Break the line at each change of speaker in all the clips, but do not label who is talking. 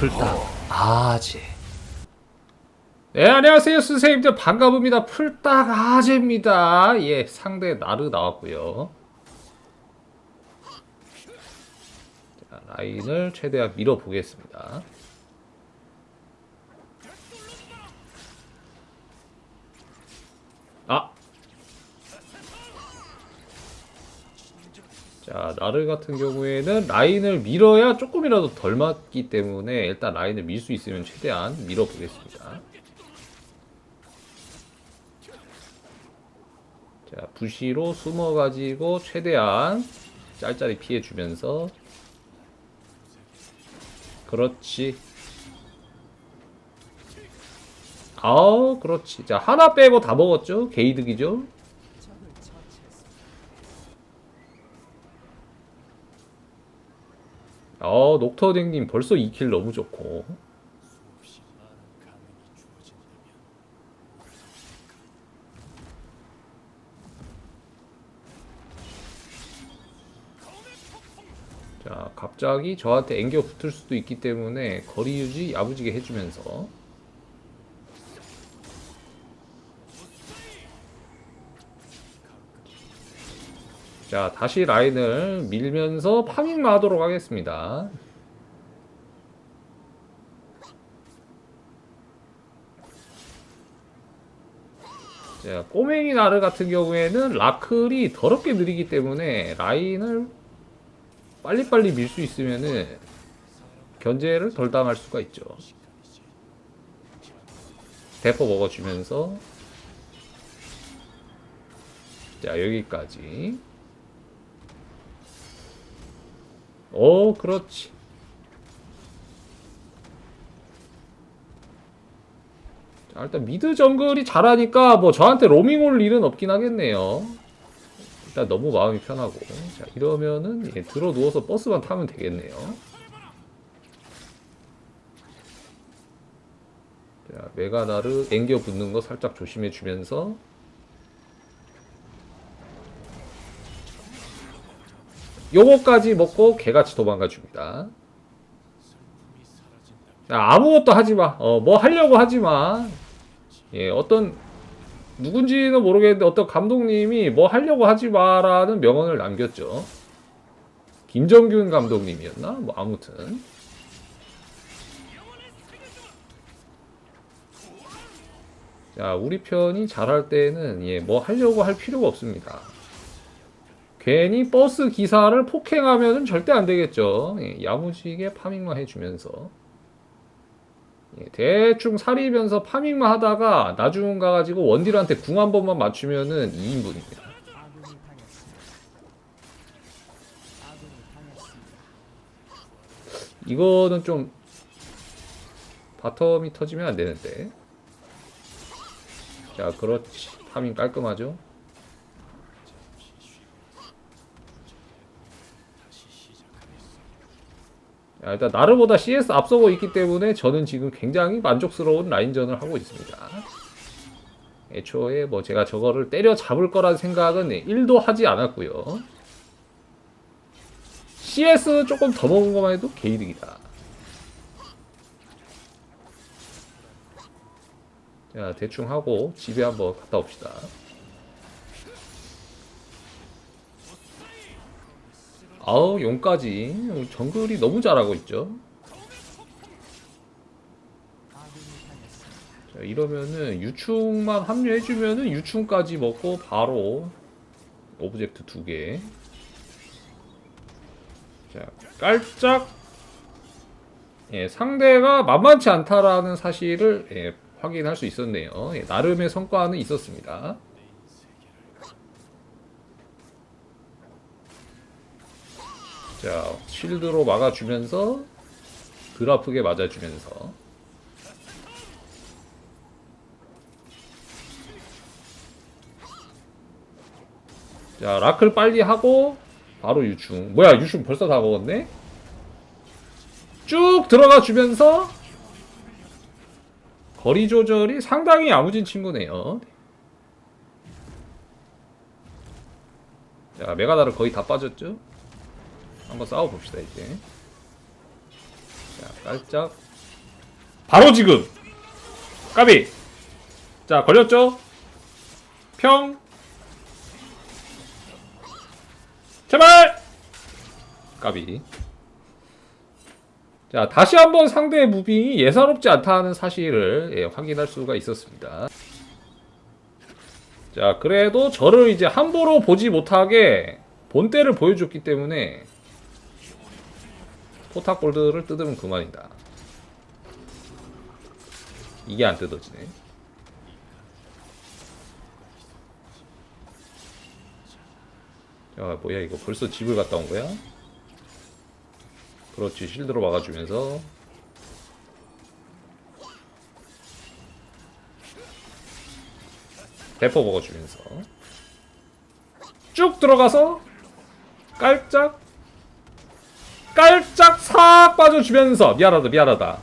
풀딱 아재. 네 안녕하세요 선생님들. 반갑습니다. 풀딱 아재입니다. 예 상대 나르 나왔고요. 자, 라인을 최대한 밀어 보겠습니다. 아 자, 나르 같은 경우에는 라인을 밀어야 조금이라도 덜 맞기 때문에 일단 라인을 밀 수 있으면 최대한 밀어보겠습니다. 자, 부시로 숨어가지고 최대한 짤짤이 피해주면서 그렇지. 아우, 그렇지. 자, 하나 빼고 다 먹었죠? 게이득이죠? 어, 녹터댕님 벌써 2킬 너무 좋고. 자, 갑자기 저한테 앵겨 붙을 수도 있기 때문에 거리 유지 야무지게 해주면서 자, 다시 라인을 밀면서 파밍만 하도록 하겠습니다. 자, 꼬맹이 나르 같은 경우에는 라클이 더럽게 느리기 때문에 라인을 빨리빨리 밀 수 있으면은 견제를 덜 당할 수가 있죠. 대포 먹어주면서 자 여기까지 오 그렇지. 자, 일단 미드 정글이 잘하니까 뭐 저한테 로밍 올 일은 없긴 하겠네요. 일단 너무 마음이 편하고. 자 이러면은 예, 들어 누워서 버스만 타면 되겠네요. 자 메가나르 앵겨 붙는 거 살짝 조심해 주면서 요거까지 먹고 개같이 도망가 줍니다 야, 아무것도 하지 마. 어, 뭐 하려고 하지 마. 예, 어떤 누군지는 모르겠는데 어떤 감독님이 뭐 하려고 하지 마라는 명언을 남겼죠. 김정균 감독님이었나? 뭐 아무튼. 자, 우리 편이 잘할 때는 예, 뭐 하려고 할 필요가 없습니다. 괜히 버스 기사를 폭행하면은 절대 안 되겠죠. 예, 야무지게 파밍만 해주면서. 예, 대충 사리면서 파밍만 하다가 나중 가가지고 원딜한테 궁 한 번만 맞추면은 2인분입니다.
아군이 당했습니다. 아군이 당했습니다.
이거는 좀 바텀이 터지면 안 되는데. 자, 그렇지. 파밍 깔끔하죠? 자, 일단 나르보다 CS 앞서고 있기 때문에 저는 지금 굉장히 만족스러운 라인전을 하고 있습니다. 애초에 뭐 제가 저거를 때려 잡을 거란 생각은 1도 하지 않았고요. CS 조금 더 먹은 것만 해도 개이득이다. 자, 대충 하고 집에 한번 갔다 옵시다. 아우, 용까지. 정글이 너무 잘하고 있죠. 자, 이러면은 유충만 합류해주면은 유충까지 먹고 바로 오브젝트 두 개. 자, 깔짝. 예, 상대가 만만치 않다라는 사실을 예, 확인할 수 있었네요. 예, 나름의 성과는 있었습니다. 자, 쉴드로 막아주면서 덜 아프게 맞아주면서 자, 라클 빨리 하고 바로 유충. 뭐야, 유충 벌써 다 먹었네? 쭉 들어가 주면서 거리 조절이 상당히 야무진 친구네요. 자, 메가다르 거의 다 빠졌죠? 한번 싸워봅시다, 이제. 자, 깔짝. 바로 지금! 까비! 자 걸렸죠? 평! 제발! 까비. 자 다시 한번 상대의 무빙이 예사롭지 않다는 사실을 예, 확인할 수가 있었습니다. 자 그래도 저를 이제 함부로 보지 못하게 본때를 보여줬기 때문에 포탑 골드를 뜯으면 그만이다. 이게 안 뜯어지네. 야 뭐야 이거 벌써 집을 갔다 온 거야? 그렇지 실드로 막아주면서. 대포 먹어주면서. 쭉 들어가서 깔짝 깔짝 싹 빠져주면서 미안하다 미안하다.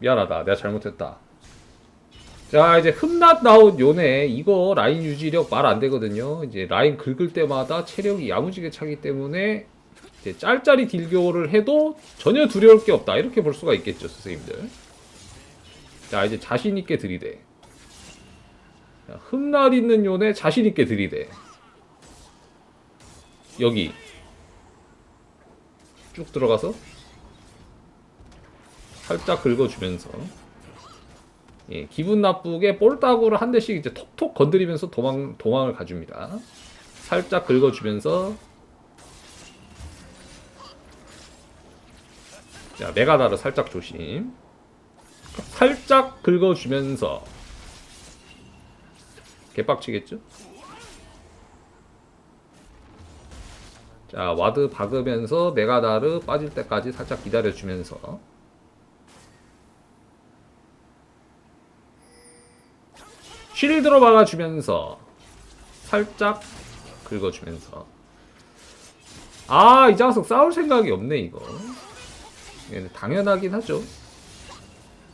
미안하다. 내가 잘못했다. 자 이제 흠낫 나온 요네. 이거 라인 유지력 말 안 되거든요. 이제 라인 긁을 때마다 체력이 야무지게 차기 때문에 이제 짤짤이 딜교를 해도 전혀 두려울 게 없다. 이렇게 볼 수가 있겠죠 선생님들. 자 이제 자신 있게 들이대. 자, 흠날 있는 요네 자신 있게 들이대. 여기 쭉 들어가서 살짝 긁어주면서 예, 기분 나쁘게 볼따구를 한 대씩 이제 톡톡 건드리면서 도망 도망을 가줍니다. 살짝 긁어주면서 자 메가다를 살짝 조심. 살짝 긁어주면서 개빡치겠죠? 자 와드 박으면서 메가다르 빠질 때까지 살짝 기다려주면서. 쉴드로 막아주면서 살짝 긁어주면서. 아 이 장석 싸울 생각이 없네 이거. 예, 당연하긴 하죠.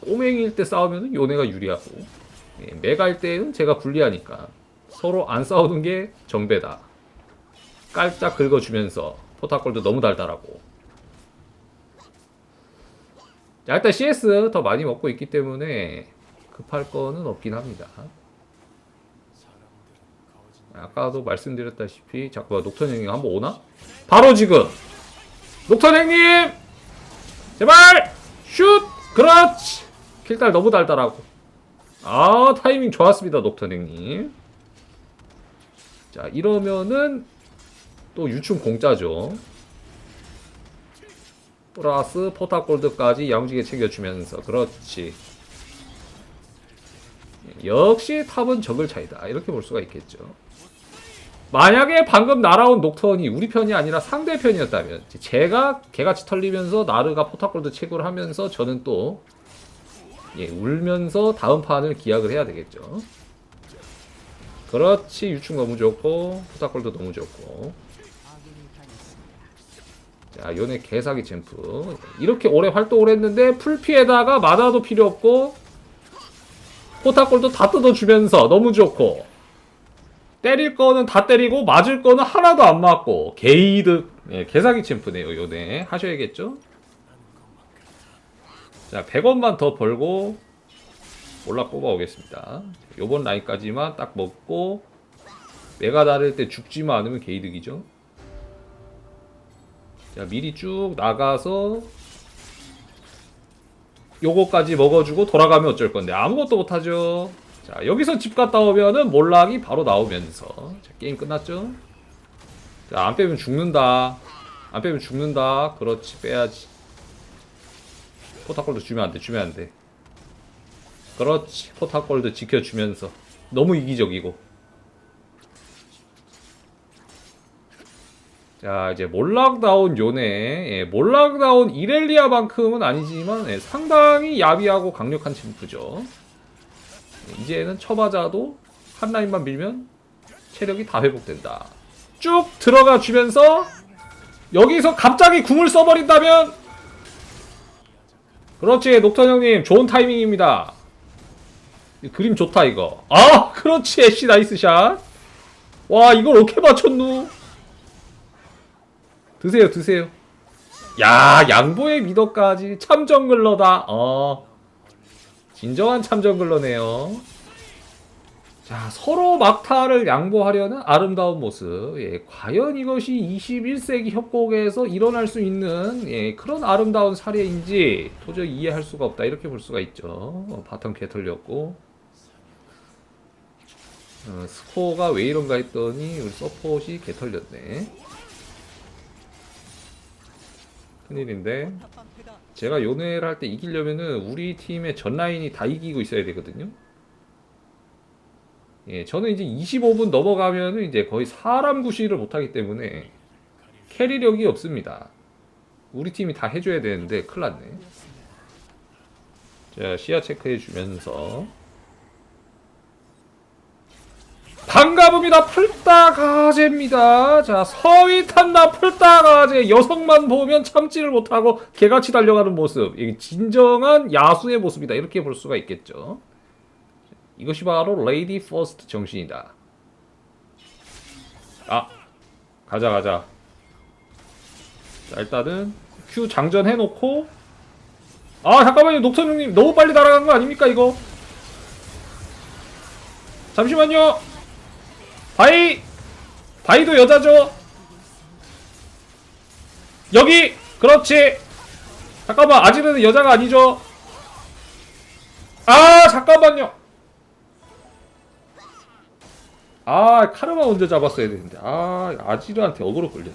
꼬맹이일 때 싸우면 요네가 유리하고. 예, 메가일 때는 제가 불리하니까. 서로 안 싸우는 게 정배다 깔짝 긁어주면서 포탑골도 너무 달달하고. 자 일단 CS 더 많이 먹고 있기 때문에 급할 거는 없긴 합니다. 아까도 말씀드렸다시피 잠깐만 녹턴 형님 한번 오나? 바로 지금! 녹턴 형님! 제발! 슛! 그렇지! 킬달 너무 달달하고. 아 타이밍 좋았습니다 녹턴 형님. 자 이러면은 또 유충 공짜죠. 플러스 포탑골드까지 야무지게 챙겨주면서 그렇지. 역시 탑은 적을 차이다. 이렇게 볼 수가 있겠죠. 만약에 방금 날아온 녹턴이 우리 편이 아니라 상대 편이었다면 제가 개같이 털리면서 나르가 포탑골드 채굴을 하면서 저는 또 예, 울면서 다음 판을 기약을 해야 되겠죠. 그렇지. 유충 너무 좋고 포탑골드 너무 좋고. 자, 요네 개사기 챔프. 이렇게 오래 활동을 했는데 풀피에다가 마다도 필요 없고 포탑골도 다 뜯어주면서 너무 좋고 때릴 거는 다 때리고 맞을 거는 하나도 안 맞고 게이득 예, 개사기 챔프네요 요네 하셔야겠죠? 자 100원만 더 벌고 올라 뽑아오겠습니다 요번 라인까지만 딱 먹고 메가 다를 때 죽지만 않으면 게이득이죠 자 미리 쭉 나가서 요거까지 먹어주고 돌아가면 어쩔 건데. 아무것도 못하죠. 자 여기서 집 갔다 오면은 몰락이 바로 나오면서. 자, 게임 끝났죠? 자 안 빼면 죽는다. 안 빼면 죽는다. 그렇지 빼야지. 포탑골드 주면 안 돼 주면 안 돼. 그렇지 포탑골드 지켜주면서. 너무 이기적이고 자 이제 몰락다운 요네. 예, 몰락다운 이렐리아만큼은 아니지만 예, 상당히 야비하고 강력한 챔프죠. 예, 이제는 쳐맞아도 한 라인만 밀면 체력이 다 회복된다. 쭉 들어가 주면서 여기서 갑자기 궁을 써버린다면 그렇지 녹턴 형님. 좋은 타이밍입니다. 이 그림 좋다 이거. 아 그렇지 애쉬 나이스 샷와 이걸 어떻게 맞췄누 드세요 드세요 야 양보의 미덕까지 참 정글러다 어 진정한 참정글러네요. 자, 서로 막타를 양보하려는 아름다운 모습. 예, 과연 이것이 21세기 협곡에서 일어날 수 있는 예, 그런 아름다운 사례인지 도저히 이해할 수가 없다. 이렇게 볼 수가 있죠. 어, 바텀 개 털렸고. 어, 스코어가 왜 이런가 했더니 우리 서폿이 개 털렸네. 큰일인데. 제가 요네를 할 때 이기려면은 우리 팀의 전 라인이 다 이기고 있어야 되거든요. 예, 저는 이제 25분 넘어가면은 이제 거의 사람 구실을 못하기 때문에 캐리력이 없습니다. 우리 팀이 다 해줘야 되는데 큰일 났네. 자, 시야 체크해 주면서 반가봅니다. 풀다가제입니다. 자, 서위 탔나 풀다가제 여성만 보면 참지를 못하고 개같이 달려가는 모습. 이게 진정한 야수의 모습이다. 이렇게 볼 수가 있겠죠. 이것이 바로 레이디 퍼스트 정신이다. 아, 가자 가자. 자, 일단은 Q 장전 해놓고 아 잠깐만요 녹턴 형님 너무 빨리 날아간 거 아닙니까 이거? 잠시만요. 바이 바이도 여자죠. 여기 그렇지. 잠깐만 아지르는 여자가 아니죠. 아 잠깐만요. 아 카르마 먼저 잡았어야 되는데 아 아지르한테 어그로 걸렸네.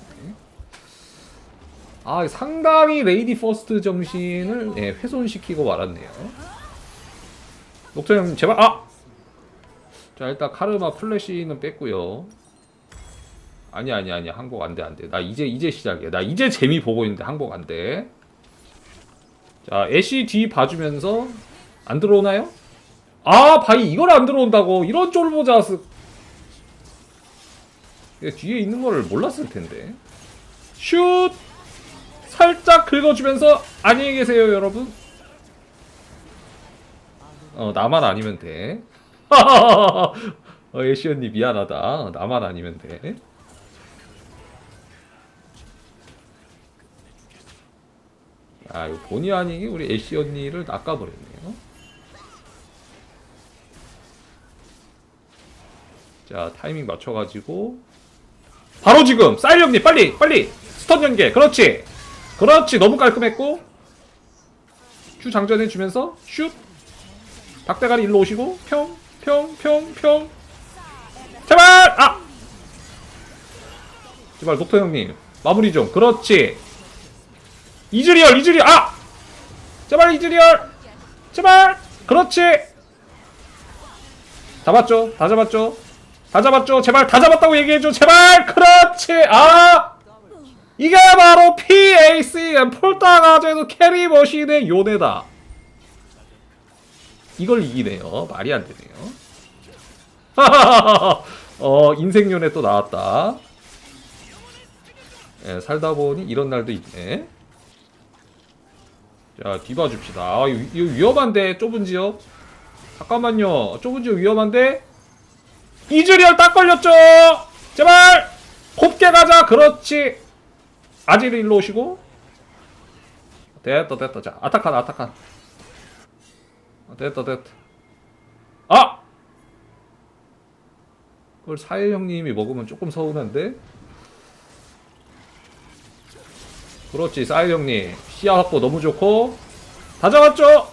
아 상당히 레이디 퍼스트 정신을 예, 훼손시키고 말았네요. 녹턴 형님 제발 아. 자 일단 카르마 플래시는 뺐고요. 아니 아니 아니 항복 안돼 안돼. 나 이제 이제 시작이야. 나 이제 재미 보고 있는데 항복 안돼. 자 애쉬 뒤 봐주면서 안 들어오나요? 아 바이 이걸 안 들어온다고 이런 쫄보자스. 뒤에 있는 거를 몰랐을 텐데. 슛 살짝 긁어주면서 안녕히 계세요 여러분. 어 나만 아니면 돼. 어, 애쉬 언니 미안하다. 나만 아니면 돼. 아, 이거 본의 아니게 우리 애쉬 언니를 낚아버렸네요. 자, 타이밍 맞춰가지고. 바로 지금! 사일 형님 빨리! 빨리! 스턴 연계! 그렇지! 그렇지! 너무 깔끔했고. 큐 장전해주면서 슛! 닭대가리 일로 오시고 평 평, 평, 평. 제발! 아! 제발, 녹터 형님. 마무리 좀. 그렇지. 이즈리얼, 이즈리얼, 아! 제발, 이즈리얼! 제발! 그렇지! 잡았죠? 다 잡았죠? 다 잡았죠? 제발, 다 잡았다고 얘기해줘. 제발! 그렇지! 아! 이게 바로 PACM 폴타가제도 캐리 머신의 요네다. 이걸 이기네요. 말이 안 되네요. 어, 인생연애 또 나왔다. 예, 살다 보니 이런 날도 있네. 자, 뒤봐 줍시다. 아, 이거, 이거 위험한데, 좁은 지역. 잠깐만요. 좁은 지역 위험한데? 이즈리얼 딱 걸렸죠! 제발! 곱게 가자! 그렇지! 아지르 일로 오시고. 됐다, 됐다. 자, 아타칸, 아타칸. 아, 됐다 됐다. 아! 그걸 사일 형님이 먹으면 조금 서운한데? 그렇지 사일 형님. 시야 확보 너무 좋고. 다 잡았죠?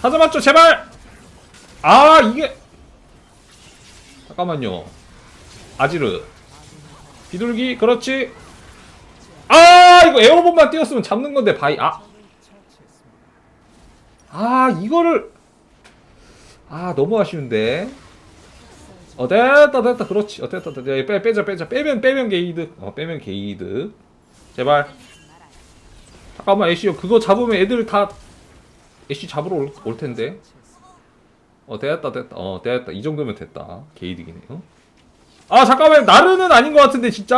다 잡았죠 제발! 아 이게! 잠깐만요. 아지르. 비둘기 그렇지. 아 이거 에어본만 띄웠으면 잡는 건데 바이. 아 아 이거를. 아 너무 아쉬운데. 어 됐다 됐다. 그렇지. 어 됐다 됐다. 야, 빼 빼자 빼자. 빼면 빼면 게이드. 어 빼면 게이드. 제발. 잠깐만 애쉬 그거 잡으면 애들 다 애쉬 잡으러 올, 올 텐데. 어 됐다 됐다. 어 됐다. 이 정도면 됐다. 게이드기네요 아 잠깐만. 나르는 아닌 것 같은데 진짜